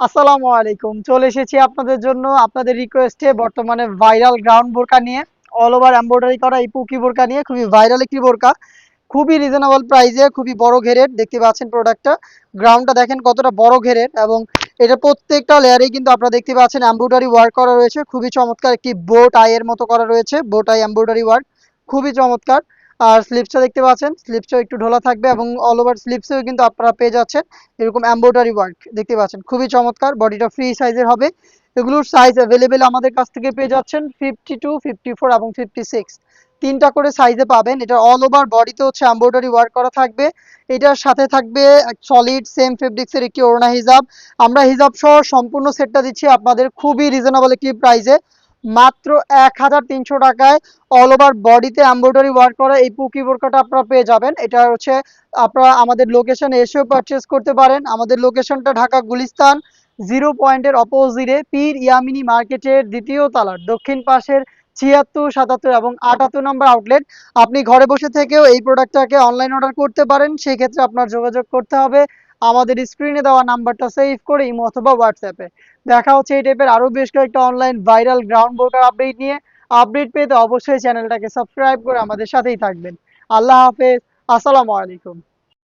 আসসালামু আলাইকুম। চলে এসেছি আপনাদের জন্য আপনাদের রিকোয়েস্টে বর্তমানে ভাইরাল গ্রাউন্ড বোরকা নিয়ে। অল ওভার এমব্রয়ডারি করা এই পুকি বোরকা নিয়ে। খুবই ভাইরাল একটি বোরকা। খুবই রিজনেবল প্রাইসে খুবই বড় ঘেরের, দেখতে পাচ্ছেন প্রোডাক্টটা গ্রাউন্ডটা দেখেন কতটা বড় ঘেরের এবং এটা প্রত্যেকটা লেয়ারেই কিন্তু আপনারা দেখতে পাচ্ছেন এমব্রয়ডারি ওয়ার্ক করা রয়েছে। খুবই চমৎকার একটি বোট আইয়ের মতো করা রয়েছে বোট আই এমব্রয়ডারি ওয়ার্ক খুবই চমৎকার। আর স্লিপসটা দেখতে পাচ্ছেন স্লিপসটাও একটু ঢোলা থাকবে এবং অল ওভার স্লিপসেও কিন্তু আপনারা পেয়ে যাচ্ছেন এরকম এমব্রয়ডারি ওয়ার্ক দেখতে পাচ্ছেন, খুবই চমৎকার বডিটা ফ্রি সাইজের হবে, এগুলোর সাইজ অ্যাভেলেবেল আমাদের কাছ থেকে পেয়ে যাচ্ছেন ফিফটি টু এবং ফিফটি তিনটা করে সাইজে পাবেন, এটা অল ওভার বডিতে হচ্ছে এমব্রয়ডারি ওয়ার্ক করা থাকবে, এটার সাথে থাকবে সলিড সেম ফেব্রিক্সের একটি ওড়না হিজাব, আমরা হিজাব সহ সম্পূর্ণ সেটটা দিচ্ছি আপনাদের খুবই রিজনেবল একটি প্রাইসে মাত্র এক হাজার তিনশো টাকায় অল ওভার বডিতে এমব্রয়ডারি ওয়ার্ক করা এই পুকি বোরকাটা আপনারা পেয়ে যাবেন। এটা হচ্ছে আপনারা আমাদের লোকেশনে এসেও পারচেস করতে পারেন। আমাদের লোকেশনটা ঢাকা গুলিস্তান জিরো পয়েন্টের অপোজিটে পীর ইয়ামিনী মার্কেটের দ্বিতীয় তালার দক্ষিণ পাশের ছিয়াত্তর, সাতাত্তর এবং আটাত্তর নম্বর আউটলেট আপনি ঘরে বসে থেকেও এই প্রোডাক্টটাকে অনলাইন অর্ডার করতে পারেন। সেই ক্ষেত্রে আপনার যোগাযোগ করতে হবে আমাদের স্ক্রিনে দেওয়া নাম্বারটা সেভ করে ইমো অথবা হোয়াটসঅ্যাপে দেখা হচ্ছে এই টাইপের আরও বেশ কয়েকটা online viral ground border update নিয়ে। আপডেট পেতে অবশ্যই চ্যানেলটাকে সাবস্ক্রাইব করে আমাদের সাথেই থাকবেন। আল্লাহ হাফেজ, আসসালামু আলাইকুম।